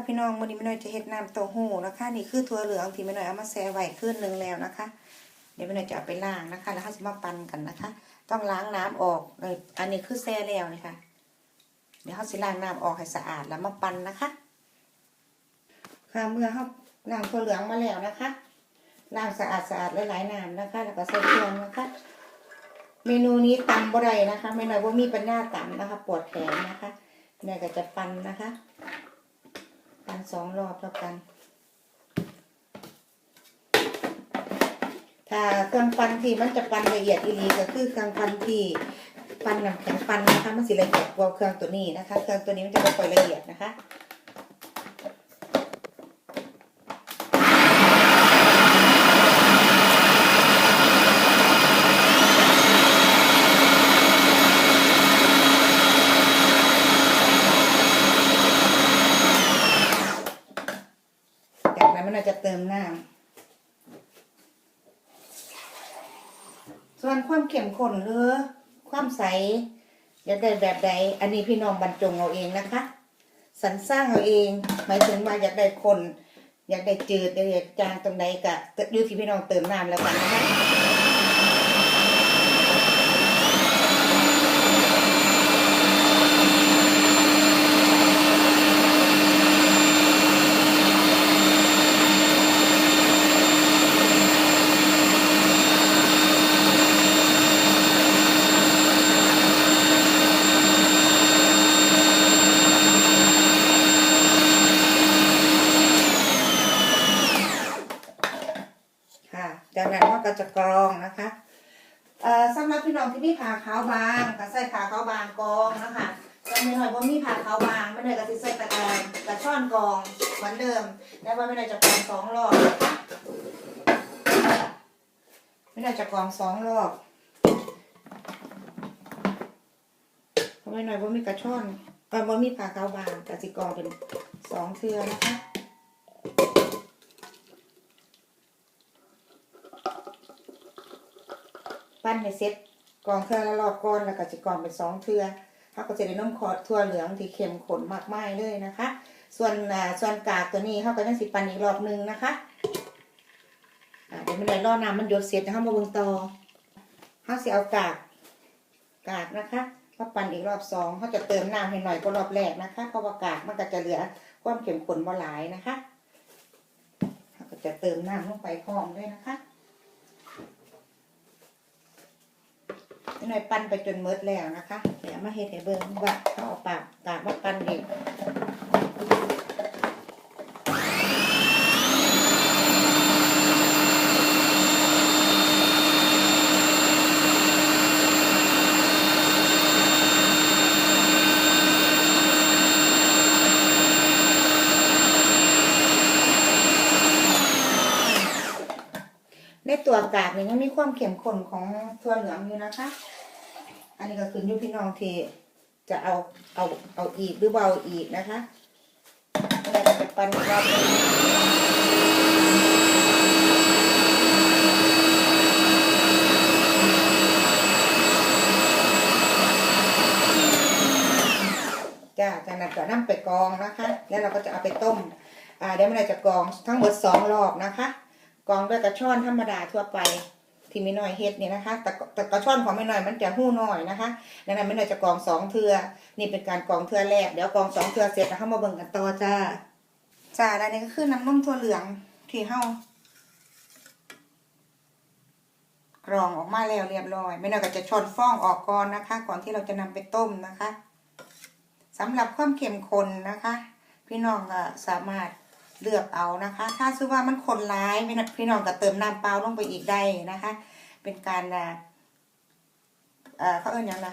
ค่ะพี่น้องวันนี้แม่น้อยจะเฮ็ดน้ำเต้าหู้นะคะ นี่คือถั่วเหลืองที่แม่น้อยเอามาแช่ไว้คืนหนึงแล้วนะคะ เดี๋ยวแม่น้อยจะเอาไปล้างนะคะ แล้วเราจะมาปั่นกันนะคะ ต้องล้างน้ำออกอออันนี้คือแช่แล้วนี่ค่ะเดี๋ยวเขาสิล้างน้ำออกให้สะอาดแล้วมาปั่นนะคะ ค่ะเมื่อเขาล้างถั่วเหลืองมาแล้วนะคะล้างสะอาดสะอาดหลายๆน้ำนะคะ แล้วก็ใส่เครื่องนะคะ เมนูนี้ตำบ่ได้นะคะแม่น้อยว่ามีปัญญาตำนะคะ ปวดแขนนะคะแม่ก็จะปั่นนะคะ สองรอบแล้วกัน ถ้าเครื่องปั่นที่มันจะปั่นละเอียดอีหลีก็คือเครื่องปั่นที่ปั่นน้ำแข็งปั่นนะคะมันสิละเอียดกว่าเครื่องตัวนี้นะคะ เครื่องตัวนี้มันจะไม่ค่อยละเอียดนะคะ จากนั้นมันอาจจะเติมน้ำส่วนความเข้นหรือ ความใสอยากได้แบบใดอันนี้พี่น้องบรรจงเอาเองนะคะสรรสร้างเอาเอง หมายถึงว่าอยากได้คน อยากได้จืดอยากได้จางตรงไหนกะอยู่ที่พี่น้องเติมน้ำแล้วกันนะคะ จากนั้นเราก็จะกรองนะคะเอ่อสำหรับพี่น้องที่มีผ่า ขาวบางก็ใส่ผ่าขาวบางกองนะคะแต่ไม่หน่อยว่ามีผ่าขาวบางไม่หน่อยก็จะใส่ตะกอนกระช่อนกองเหมือนเดิม แล้วว่าไม่หน่อยจะกองสองรอบนะคะไม่หน่อยจะกองสองรอบเพราะไม่หน่อยว่ามีกระช่อนเออว่ามีผ่าขาวบางกสิกองเป็นสองเทือนะคะปั้นให้เซ็ต กองเทือละรอบก้อนแล้วก็จะกรองเป็นสองเทือเขาก็จะได้น้ำคอดทั่วเหลืองที่เข้มข้นมากมายเลยนะคะ ส่วนส่วนกากตัวนี้เขาก็ยังสิปันอีกรอบหนึงนะคะเดี๋ยวไม่ได้รอน้ำมันหยดเสร็จนะคะมาเบิ่งต่อเขาเสิเอากากกากนะคะก็ปั้นอีกรอบสองเขาจะเติมน้ำให้หน่อยก็รอบแรกนะคะเพราะว่ากากมันก็จะเหลือความเข้มข้นบ่หลายนะคะเขาก็จะเติมน้ำลงไปพร้อมด้วยนะคะ หน่อยปั้นไปจนเมดแล้วนะคะ เดี๋ยวมาเฮ็ดให้เบิ่งว่าเขาเอาปากกาบมาปั้นเตัวกากนี่ยังมีความเข้มข้นของถั่วเหลืองอยู่นะคะ อันนี้ก็คือยุพี่น้องที่จะเอาเอาเอาอีกหรือเบาอีกนะคะแล้วก็จะปั้นกรอบจ้าจากนั้นก็นำไปกองนะคะ แล้วเราก็จะเอาไปต้ม อ่าเดี๋ยวมันจะกองทั้งหมดสองรอบนะคะ กองด้วยกระชอนธรรมดาทั่วไปที่ไม่น้อยเฮ็ดเนี่ยนะคะแต่แต่กระชอนของไม่น้อยมันจะหู้น้อยนะคะดังนั้นไม่น้อยจะกองสองเทือนี่เป็นการกองเทือแรกเดี๋ยวกองสองเทือเสร็จนะคะมาเบิ่งกันต่อจ้าจ้าและนี่ก็คือน้ำนมถั่วเหลืองที่เฮากรองออกมาแล้วเรียบร้อย ไม่น้อยก็จะช้อนฟองออกก่อนนะคะ ก่อนที่เราจะนำไปต้มนะคะสำหรับความเข้มข้นนะคะ พี่น้องก็สามารถ เลือกเอานะคะ ถ้าซื้อว่ามันคนร้ายพี่น้องพี่น้องก็เติมน้ำเปล่าลงไปอีกได้นะคะ เป็นการอ่าเอ่อเขาเอ่ยยังไง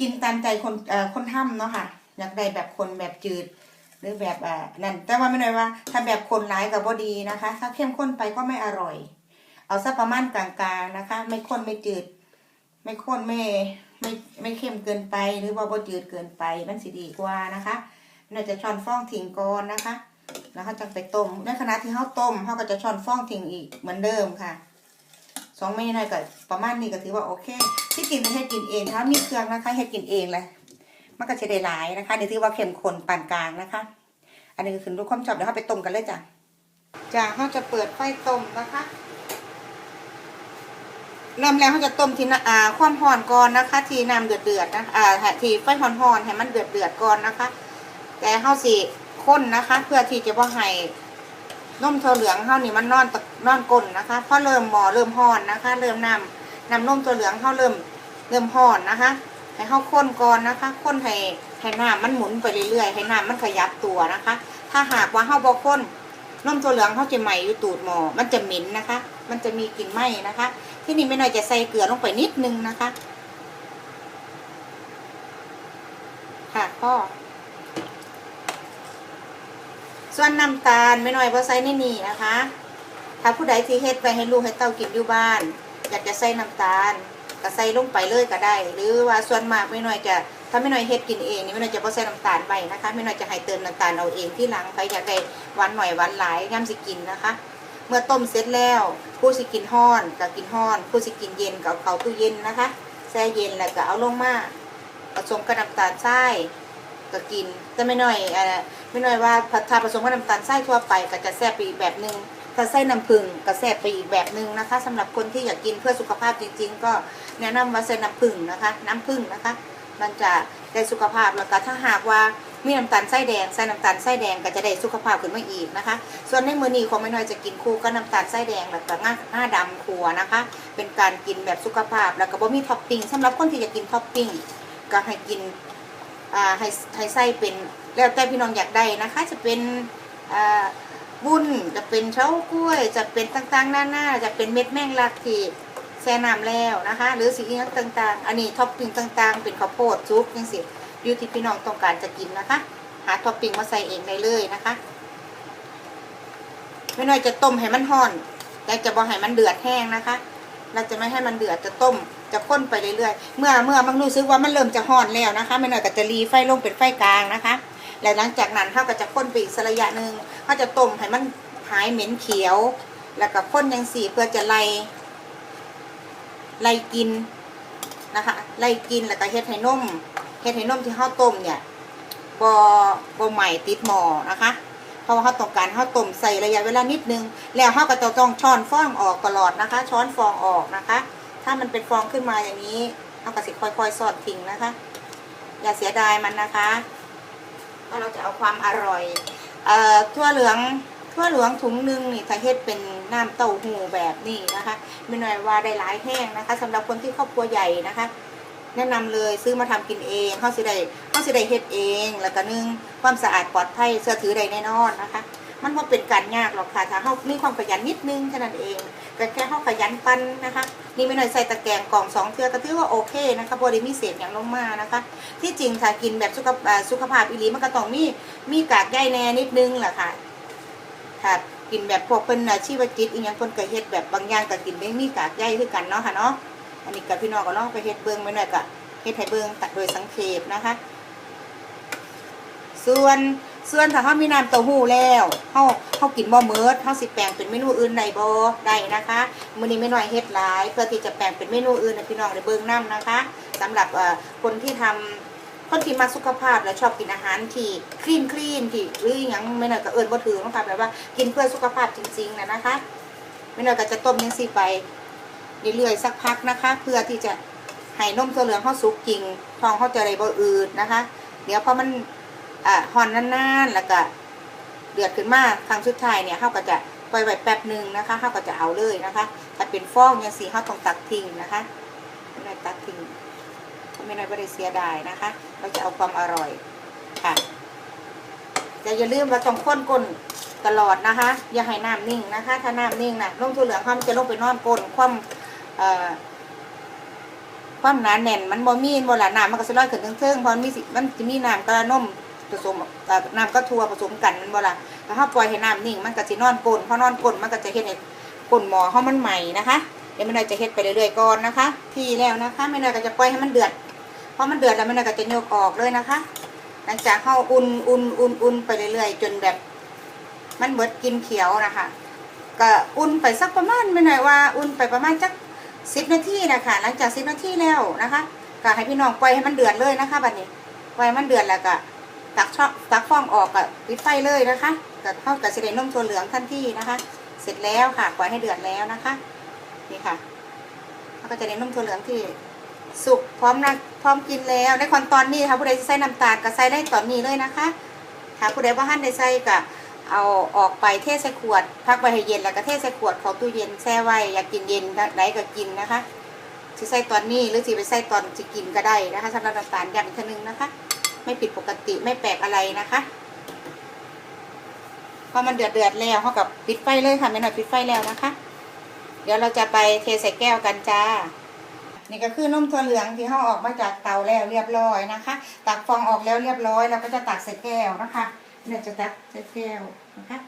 กินตามใจคนเอ่อคนทำเนาะค่ะ อยากได้แบบคนแบบจืด หรือแบบอ่านั่นแต่ว่าไม่ได้ว่า ถ้าแบบคนร้ายกับบดีนะคะ ถ้าเข้มข้นไปก็ไม่อร่อย เอาสักประมาณกลางๆนะคะ ไม่ข้นไม่จืด ไม่ข้นไม่ไม่ไม่เข้มเกินไป หรือว่าบ่จืดเกินไปมันสิดีกว่านะคะเราจะช้อนฟองทิ้งก่อนนะคะ แล้วเขาจะไปต้มในขณะที่เขาต้มเขาก็จะช้อนฟองทิ้งอีกเหมือนเดิมค่ะสองไม่น้อยก็ประมาณนี้ก็ถือว่าโอเค ที่กินไม่ให้กินเองถ้ามีเครื่องนะคะให้กินเองเลยมันก็จะได้หลายนะคะเดี๋ยวถือว่าเข้มข้นปานกลางนะคะ อันนี้ก็ขึ้นดูความชอบเดี๋ยวเราไปต้มกันเลยจ้ะจ้ะเขาจะเปิดไฟต้มนะคะ เริ่มแรกเขาจะต้มทีน้ำอ่าความร้อนก่อนนะคะ ทีน้ำเดือดเดือดนะอ่าทีไฟร้อนๆให้มันเดือดเดือดก่อนนะคะ แต่เขาสิ ข้นนะคะ เพื่อที่จะว่าให้นมถั่วเหลืองเขานี่มันนอนตะนอนก้นนะคะเพราะเริ่มหมอเริ่มร้อนนะคะ เริ่มน้ำน้ำนมถั่วเหลืองเขาเริ่มเริ่มร้อนนะคะให้เขาข้นก่อนนะคะข้นให้ให้น้ำมันหมุนไปเรื่อยๆให้น้ำมันขยับตัวนะคะ ถ้าหากว่าเขาบอข้นนมถั่วเหลืองเขาจะไหมอยู่ตูดหมอ มันจะเหม็นนะคะ มันจะมีกลิ่นไหม้นะคะ ที่นี่ไม่น้อยจะใส่เกลือลงไปนิดนึงนะคะ ค่ะพ่อ ส่วนน้ำตาลไม่น้อยเพราะใส่ในนี่นะคะ ถ้าผู้ใดที่เฮ็ดไปให้ลูกให้เต้ากินอยู่บ้าน อยากจะใส่น้ำตาลก็ใส่ลงไปเลยก็ได้ หรือว่าส่วนมากไม่น้อยจะถ้าไม่น้อยเฮ็ดกินเองนี่ไม่น้อยจะบ่ใส่น้ำตาลไปนะคะ ไม่น้อยจะให้เติมน้ำตาลเอาเองที่หลังใครอยากได้หวานหน่อยหวานหลายย่ำสิกินนะคะ เมื่อต้มเสร็จแล้วผู้สิกินห้อนก็กินห้อนผู้สิกินเย็นก็เอาเข้าตู้เย็นนะคะแช่เย็นแล้วก็เอาลงมาผสมกับน้ำตาลทรายก็กินแต่ไม่น้อยอ่อ ไม่น้อยว่าถ้าผสมกับน้ำตาลทรายทั่วไปก็จะแซ่บไปอีกแบบหนึ่งถ้าใส่น้ำผึ้งก็แซ่บไปอีกแบบหนึ่งนะคะสำหรับคนที่อยากกินเพื่อสุขภาพจริง ๆ ก็แนะนำว่าใส่น้ำผึ้งนะคะ น้ำผึ้งนะคะ มันจะได้สุขภาพแล้วก็ถ้าหากว่ามีน้ำตาลไส้แดงใส่น้ำตาลไส้แดงก็จะได้สุขภาพขึ้นมาอีกนะคะ ส่วนในมือนี้ของไม่น้อยจะกินคู่ก็น้ำตาลไส้แดงแล้วก็ง่าง่าดำขัวนะคะ เป็นการกินแบบสุขภาพแล้วก็บ่มีท็อปปิ้งสำหรับคนที่อยากกินท็อปปิ้งก็ให้กิน ให้ให้ไส้เป็นแล้วแต่พี่น้องอยากได้นะคะ จะเป็นอ่าบุญจะเป็นเช้ากล้วย จะเป็นต่างๆหน้าๆจะเป็นเม็ดแมงลักที่แช่น้ำแล้วนะคะ หรือสิ่งต่างๆ อันนี้ท็อปปิ้งต่างๆ เป็นข้าวโพดซุปยังสิอยู่ที่พี่น้องต้องการจะกินนะคะ หาท็อปปิ้งมาใส่เองได้เลยนะคะไม่น้อยจะต้มให้มันห่อน แต่จะบ่ให้มันเดือดแห้งนะคะ เราจะไม่ให้มันเดือดจะต้ม จะข้นไปเรื่อยๆ เมื่อเมื่อมันรู้สึกว่ามันเริ่มจะห่อนแล้วนะคะไม่น้อยก็จะรีไฟลงเป็นไฟกลางนะคะ แล้วหลังจากนั้นเขาก็จะข้นไปอีกสระยะหนึ่งเขาจะต้มให้มันหายเหม็นเขียว แล้วก็ข้นยังสีเพื่อจะไล่ไล่กินนะคะไล่กินแล้วก็เฮ็ดให้นมเฮ็ดให้นมที่เขาต้มเนี่ยบ่บ่ใหม่ติดหมอนะคะ เพราะว่าเขาต้องการเขาต้มใส่ระยะเวลานิดนึง แล้วเขาก็จะต้องช้อนฟองออกตลอดนะคะ ช้อนฟองออกนะคะ ถ้ามันเป็นฟองขึ้นมาอย่างนี้เขาก็สิค่อยๆ สอดทิ้งนะคะ อย่าเสียดายมันนะคะเพราะเราจะเอาความอร่อยเอ่อทั่วเหลืองทั่วเหลืองถุงหนึงนี่ถ้าเฮ็ดเป็นน้ำเต้าหู้แบบนี้นะคะไม่น้อยว่าได้หลายแห้งนะคะสำหรับคนที่ครอบครัวใหญ่นะคะ แนะนำเลยซื้อมาทำกินเองเขาวสิได้เขาสิได้เฮ็ดเอง แล้วก็นึ่งความสะอาดปลอดภัยเสื้อถือได้แน่นอนนะคะ มันว่าเป็นการยากหรอกค่ะถ้าเขามีความขยันนิดนึงแค่นั้นเองก็แค่เขาขยันปั้นนะคะ นี่ไม่หน่อยใส่ตะแกรงกล่องสองเทือก็ถือว่าโอเคนะคะบริมีเศษอย่างลงมานะคะ ที่จริงถ้ากินแบบสุขภาพสุขภาพอีหลีมันก็ต้องมีมีกากใยแน่นิดนึงแหละค่ะถ้ากินแบบพวกเป็นชีวจิตอีกอย่างคนก็เฮ็ดแบบบางอย่างก็กินไม่มีกากใยคือกันเนาะค่ะเนาะอันนี้กับพี่น้องก็ลองไปเฮ็ดเบิ่งไม่หน่อยก็เฮ็ดให้เบิ่งตัดโดยสังเขปนะคะ ส่วน ส่วนถ้าเขามีน้ำเต้าหู้แล้วเขาเขากินบ่เมิดเขาสิแปลงเป็นเมนูอื่นได้บ่ได้นะคะมื้อนี้ไม่น้อยเฮ็ดหลาย เพื่อที่จะแปลงเป็นเมนูอื่นให้พี่น้องได้เบิ่งนํนะคะสำหรับคนที่ทำคนที่มักสุขภาพและชอบกินอาหารที่คลีนคลีนที่หรืออหยังไม่น้อยก็เอิ้นบ่ถือนะคะแบบว่ากินเพื่อสุขภาพจริงๆนะนะคะไม่น้อยก็จะต้มจังซี่ไปเรื่อยๆสักพักนะคะ เพื่อที่จะให้นมถั่วเหลืองเขาสุกจริงทองเขาจะได้บ่อืดนะคะ เดี๋ยวพอมัน อ่าหอนนานๆแล้วก็เดือดขึ้นมาครั้งสุดท้ายเนี่ยเขาก็จะปล่อยไว้แป๊บหนึ่งนะคะเขาก็จะเอาเลยนะคะ ถ้าเป็นฟองยังสีเขาต้องตักทิ้งนะคะไม่ได้ตักทิ้งไม่ได้ไม่ได้เสียดายนะคะ เราจะเอาความอร่อยค่ะแต่อย่าลืมว่าต้องข้นก้นตลอดนะคะ อย่าให้น้ำนิ่งนะคะ ถ้าน้ำนิ่งนะลงถั่วเหลืองความจะลงไปนอนก้นความความหนาแน่นมันบ่มีบ่ละน้ำมันก็สิลอยขึ้นเทิงๆเพราะมันมีสิมันจะมีน้ำกระนม ผสมน้ำก็ทัวผสมกันมันบ่ละถ้าเฮาปล่อยให้น้ำนิ่งมันก็สินอนก้นพอนอนก้นมันก็จะเฮ็ดให้ก้นหมอเฮามันใหม่นะคะเดี๋ยวแม่น้อยจะเฮ็ดไปเรื่อยๆก่อนนะคะที่แล้วนะคะแม่น้อยก็จะปล่อยให้มันเดือดพอมันเดือดแล้วแม่น้อยก็จะโยกออกเลยนะคะ หลังจากเฮาอุ่นอุ่นอุ่นอุ่นไปเรื่อยๆ จนแบบ มันเบิดกินเขียวนะคะก็อุ่นไปสักประมาณไม่น้อยว่าอุ่นไปประมาณจักสิบนาทีนะคะหลังจากสิบนาทีแล้วนะคะก็ให้พี่น้องปล่อยให้มันเดือดเลยนะคะบัดนี้ปล่อยให้มันเดือดแล้วก็ ตักช่องตักฟองออกกับปิดไฟเลยนะคะกับเข้ากับเสด็จนมถั่วเหลืองทันทีนะคะ เสร็จแล้วค่ะปล่อยให้เดือดแล้วนะคะนี่ค่ะเขาก็จะได้นมถั่วเหลืองที่สุกพร้อมนะพร้อมกินแล้วในขั้นตอนนี้ค่ะผู้ใดจะใส่น้ำตาลก็ใส่ได้ตอนนี้เลยนะคะถ้าผู้ใดว่าหั่นได้ใส่ก็เอาออกไปเทใส่ขวด พักไว้ให้เย็นแล้วก็เทใส่ขวดเขาตู้เย็นแช่ไว้อยากกินเย็นไหนก็กินนะคะสิใส่ตอนนี้หรือสิไปใส่ตอนจะกินก็ได้นะคะสำหรับน้ำตาลอย่างเทนึงนะคะ ไม่ผิดปกติไม่แปลกอะไรนะคะพอมันเดือดเดือดแล้วเขากับปิดไฟเลยค่ะไม่หน่อยปิดไฟแล้วนะคะ เดี๋ยวเราจะไปเทใส่แก้วกันจ้านี่ก็คือนมถั่วเหลืองที่เขาออกมาจากเตาแล้วเรียบร้อยนะคะ ตักฟองออกแล้วเรียบร้อยเราก็จะตักใส่แก้วนะคะเนี่ยจะตักใส่แก้วนะคะ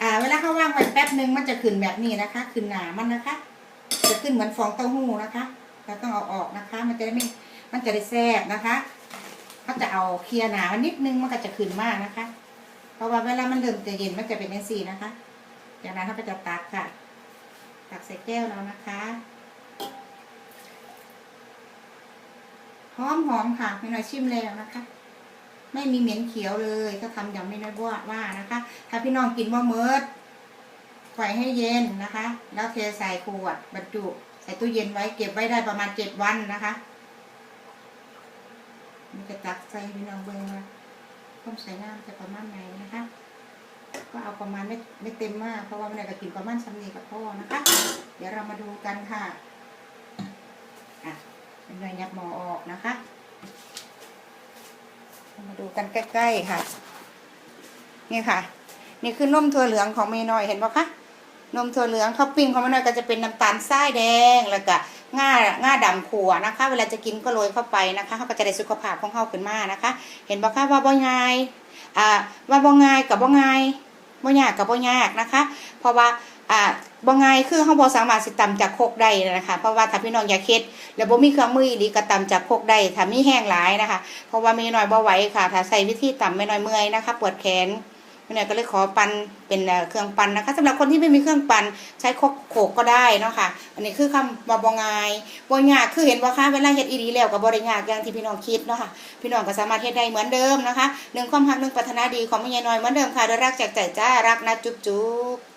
อ่าเวลาเขาว่างไว้แป๊บนึงมันจะขึ้นแบบนี้นะคะ ขึ้นหนามันนะคะ จะขึ้นเหมือนฟองเต้าหู้นะคะเราต้องเอาออกนะคะ มันจะไม่ มันจะได้แซ่บนะคะเขาจะเอาเคลียร์หนามันนิดนึงมันก็จะขึ้นมากนะคะ เพราะว่าเวลามันเริ่มจะเย็นมันจะเป็นอย่างสีนะคะ จากนั้นเขาก็จะตักค่ะ ตักใส่แก้วแล้วนะคะหอมหอมค่ะไม่น้อยชิมแล้วนะคะ ไม่มีเหม็นเขียวเลยถ้าทำอย่างไม่น้อยว่าว่านะคะ ถ้าพี่น้องกินว่าเมิดปล่อยให้เย็นนะคะ แล้วเทใส่ขวดบรรจุใส่ตู้เย็นไว้เก็บไว้ได้ประมาณเจ็ดวันนะคะ มันจะตักใส่ให้พี่น้องเบิ่งว่าต้องใส่น้ำจะประมาณไหนนะคะ ก็เอาประมาณไม่ไม่เต็มมาก เพราะว่ามันได้ก็กินประมาณสำนีกับพ่อนะคะ เดี๋ยวเรามาดูกันค่ะอะเป็นหน่วยยับหมอออกนะคะ มาดูกันใกล้ๆค่ะ นี่ค่ะ นี่คือนมถั่วเหลืองของเมย์น้อยเห็นปะคะนมถั่วเหลืองข้าวปิ้งของเมน้อยก็จะเป็นน้ำตาลทรายแดงแล้วก็ ง่าง่าดำขัวนะคะ เวลาจะกินก็โรยเข้าไปนะคะเขาก็จะได้สุขภาพของเขาขึ้นมานะคะ เห็นปะคะว่าบ่ง่ายอ่าว่าบ่ง่ายกับบ่ง่ายบ่ยากกับบ่ยากนะคะ เพราะว่าอ่าบ่ง่ายคือเขาบ่สามารถสิตำจากโคกได้นะคะ เพราะว่าถ้าพี่น้องอยากเฮ็ดแล้วบ่มีเครื่องมืออีหลีก็ตำจากโคกได้ถ้ามีแห้งหลายนะคะ เพราะว่าม่น้อยบ่ไหวค่ะ ถ้าใส่วิธีตำไม่น้อยเมื่อยนะคะ ปวดแขน แม่น้อยก็เลยขอปันเป็นเครื่องปันนะคะสำหรับคนที่ไม่มีเครื่องปันใช้โคกโขกก็ได้เนาะค่ะ อันนี้คือคำว่าบ่ง่ายบ่ยาคือเห็นว่าค่ะเวลาเห็ดอีดีแล้วก็บ่ได้ยากอย่างที่พี่น้องคิดเนาะค่ะพี่น้องก็สามารถเห็ดได้เหมือนเดิมนะคะหนึ่งความหักหนึ่งปรารถนาดีของแม่ยายน้อยเหมือนเดิมค่ะด้วยรักจากใจจ้ารักนะจุ๊บจุ๊บ